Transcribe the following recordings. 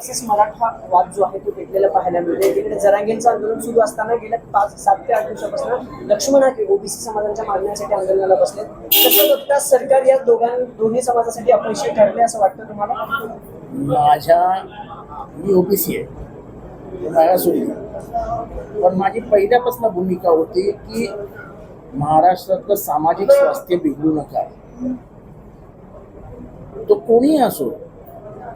तसेच मराठा वाद जो आहे तो भेटलेला पाहायला मिळतो तिकडे जरांगेंचं आंदोलन सुरू असताना गेल्या पाच सात ते आठ दिवसापासून लक्ष्मण हाके ओबीसी समाजाच्या मागण्यासाठी आंदोलनाला बसले तसं बघता सरकार या दोघां दोन्ही समाजासाठी अपयशी ठरले असं वाटतं तुम्हाला? माझ्या मी ओबीसी आहे. पण माझी पहिल्यापासून भूमिका होती की महाराष्ट्रातलं सामाजिक स्वास्थ्य बिघडू नका. तो कोणीही असो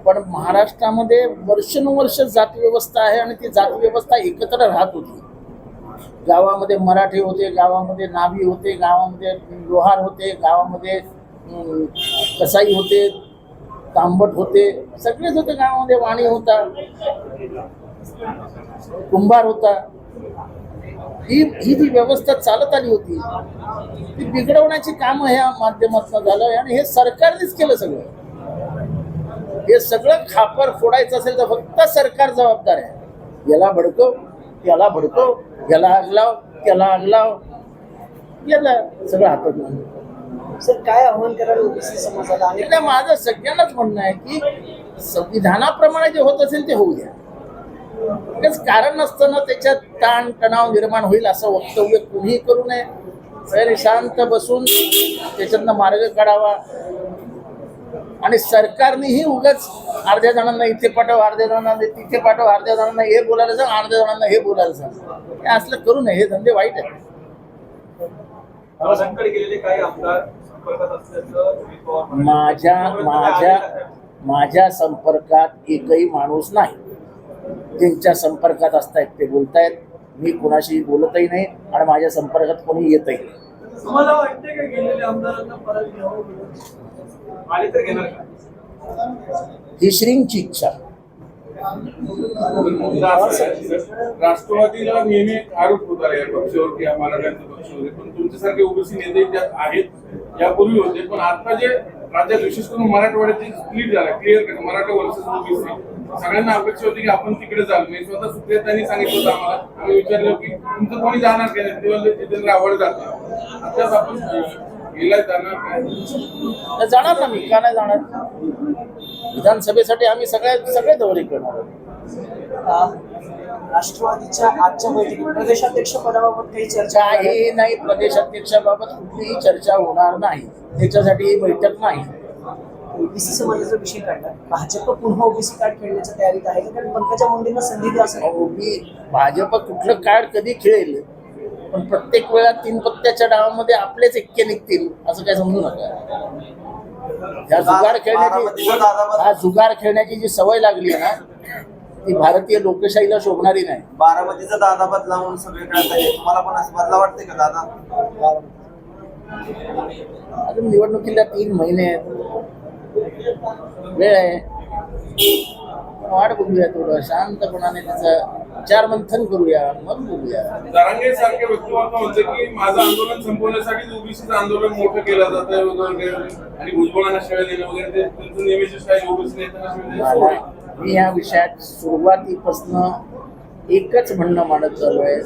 पण महाराष्ट्रामध्ये वर्षानुवर्ष जात व्यवस्था आहे आणि ती जात व्यवस्था एकत्र राहत होती. गावामध्ये मराठी होते गावामध्ये नावी होते गावामध्ये लोहार होते गावामध्ये कसाई होते तांबट होते सगळेच होते गावामध्ये वाणी होता कुंभार होता. ही ही जी व्यवस्था चालत आली होती ती बिघडवण्याची कामं ह्या माध्यमातून झालं आणि हे सरकारनेच केलं सगळं. हे सगळं खापर फोडायचं असेल तर फक्त सरकार जबाबदार आहे. याला भडकव त्याला भडकव याला आग लाव त्याला आग लाव. याला सगळं हातात सर काय आव्हान करायला ओबीसी समाजाला? आणि माझं सगळ्यांनाच म्हणणं आहे की संविधानाप्रमाणे जे होत असेल ते होऊ द्या कारण नसताना त्याच्यात ताण तणाव निर्माण होईल असं वक्तव्य कुणीही करू नये. शांत बसून त्याच्यातनं मार्ग काढावा. आणि सरकारनेही उगाच अर्ध्या जणांना इथे पाठव अर्ध्या जणांना तिथे पाठव अर्ध्या जणांना हे बोलायला सांग अर्ध्या जणांना हे बोलायला सांग. हे असलं करू नये हे धंदे वाईट आहेत म्हणाले. माझ्या माझ्या माझ्या संपर्कात एकही माणूस नाही. ज्यांच्या संपर्कात असतायत ते बोलतायत. मी कुणाशी बोलतही नाही आणि माझ्या संपर्कात कोणी येतही नाही. तुम्हाला वाटते का गेलेले आमदारांना परत घ्यावं आले तर घेणार का? ही श्रींची इच्छा. राष्ट्रवादीला नेहमी आरोप होता या पक्षावर की आम्हाला त्यांचा पक्ष होते पण तुमच्यासारखे ओबीसी नेते ज्यात आहेत यापूर्वी होते. पण आता जे राज्यात विशेष करून मराठवाड्यात स्प्लिट झाला clear cut Maratha versus OBC. सगळ्यांना अपेक्षा होती की आपण तिकडे जाऊ. मी स्वतः सुप्रियतांनी सांगितलं होतं आम्हाला. आम्ही विचारलं की तुमचं कोणी जाणार काय जितेंद्र आवड जातं आताच आपण गेला जाणार काय? तर जाणार ना मी. का नाही जाणार? विधानसभेसाठी आम्ही सगळ्या सगळे दौरे करणार राष्ट्रवादीच्या आजच्या बैठकीत प्रदेशाध्यक्ष पदाबाबत काही चर्चा आहे नाही. प्रदेशाध्यक्षाबाबत कुठलीही चर्चा होणार नाही. त्याच्यासाठी ही बैठक नाही. ओबीसी समाजाचा विषय काढला. भाजप पुन्हा ओबीसी कार्ड खेळण्याच्या तयारीत आहे. का? कारण पंकजा मुंडेंना संधी द्या असं अहो, मी भाजप कुठलं कार्ड कधी खेळेल? पण प्रत्येक वेळा तीन पत्त्याच्या डावामध्ये आपलेच एक्के निघतील असं काय समजू नका. ह्या जुगार खेळण्याची हा जुगार खेळण्याची जी सवय लागली आहे ना ती भारतीय लोकशाहीला शोभणारी नाही. बारामतीचा दादा बदला म्हणून सगळीकडे. तुम्हाला पण असं बदला वाटते का दादा? अजून निवडणुकीला तीन महिने आहेत. वेळ आहे. वाट बघूया थोडं. शांतपणाने त्याचं विचार मंथन करूया. मग बघूया. जरांगे सारखे व्यक्तिमत्व म्हणते की माझं आंदोलन संपवण्यासाठी ओबीसीचं आंदोलन मोठं केलं जातं वगैरे वगैरे आणि भुजबळांना शिवाय देणं वगैरे ते त्यांचं नेहमीची स्टाईल ओबीसी नेत्यांना. मी या विषयात सुरुवातीपासून एकच म्हणणं मानत चालू आहे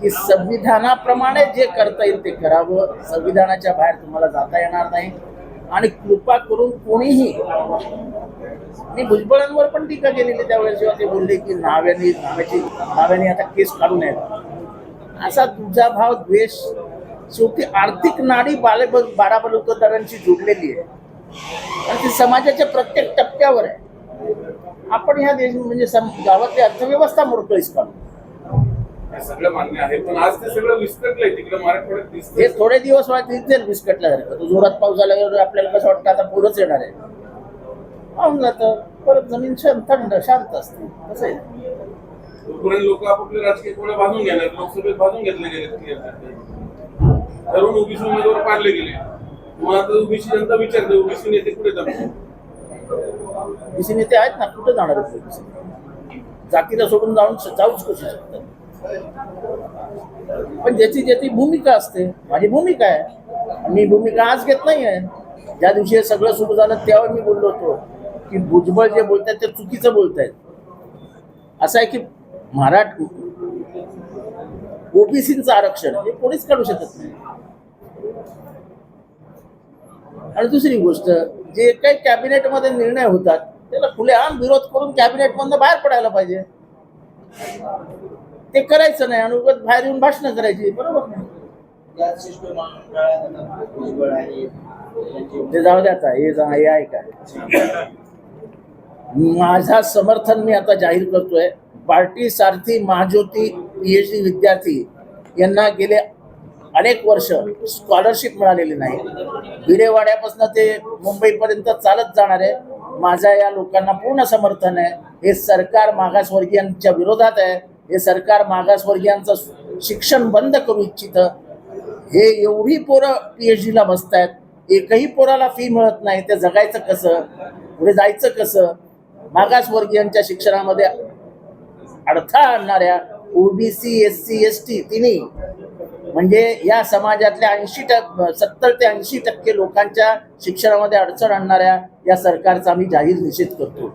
की संविधानाप्रमाणे जे करता येईल ते करावं. संविधानाच्या बाहेर तुम्हाला जाता येणार नाही. आणि कृपा करून कोणीही मी भुजबळांवर पण टीका केलेली त्यावेळेस जेव्हा ते बोलले की नाव्याने नाव्याची नाव्याने आता केस काढू नये असा तुझा भाव द्वेष शेवटी आर्थिक नाडी बाले बारा बलुतेदारांशी जोडलेली आहे. आणि ती समाजाच्या प्रत्येक टप्प्यावर आहे. आपण ह्या देश म्हणजे सम- गावातली अर्थव्यवस्था मोडकळीस काढू हे सगळं मान्य आहे. पण आज ते सगळं विस्कटलंय. तिकडे मराठवाड्यात हे थोडे दिवस वाट दिसेल बिस्कटल्यासारखं तो जोरात पाऊस आल्यावर आपल्याला कसं वाटतं? आता पूरच येणार आहे. पाहून जातं परत जमीन शांत थंड शांत असते. कसं आहे? तोपर्यंत लोक आपापले राजकीय कोणा बांधून घेणार? लोकसभेत बांधून घेतले गेले clear. तरुण ओबीसी उमेदवार पाडले गेले. मग आता ओबीसी जनता विचारते ओबीसी नेते कुठे जमले बीसी नेते आहेत ना कुठं जाणार आहेत BC? जातीला सोडून जाऊन जाऊच करू शकतात? पण ज्याची ज्याची भूमिका असते माझी भूमिका आहे. मी भूमिका आज घेत नाही आहे. ज्या दिवशी हे सगळं सुरू झालं त्यावर मी बोललो होतो की भुजबळ जे बोलतात ते चुकीचं बोलतायत. असं आहे की मराठ ओबीसीचं आरक्षण हे कोणीच काढू शकत नाही. आणि दुसरी गोष्ट जे काही कॅबिनेटमध्ये निर्णय होतात त्याला खुलेआम विरोध करून कॅबिनेटमधनं बाहेर पडायला पाहिजे. ते करायचं नाही आणि उगाच बाहेर येऊन भाषणं करायची बरोबर नाही ते जाऊ द्या आता हे जा- हे आहे का माझा समर्थन मी आता जाहीर करतोय. पार्टी सारथी महाज्योती पीएचडी विद्यार्थी यांना गेले अनेक वर्ष स्कॉलरशिप मिळालेली नाही. भिडेवाड्यापासून ते मुंबईपर्यंत चालत जाणार आहे. माझ्या या लोकांना पूर्ण समर्थन आहे. हे सरकार मागासवर्गीयांच्या विरोधात आहे. हे सरकार मागासवर्गीयांचं शिक्षण बंद करू इच्छितं. हे एवढी पोरं पीएच ला बसतायत. एकही पोराला फी मिळत नाही. ते जगायचं कसं? पुढे जायचं कसं? मागासवर्गीयांच्या शिक्षणामध्ये अडथळा आणणाऱ्या OBC S C S T तिन्ही म्हणजे या समाजातल्या ऐंशी टक्के सत्तर ते ऐंशी टक्के लोकांच्या शिक्षणामध्ये अडचण आणणाऱ्या या सरकारचा आम्ही जाहीर निषेध करतो.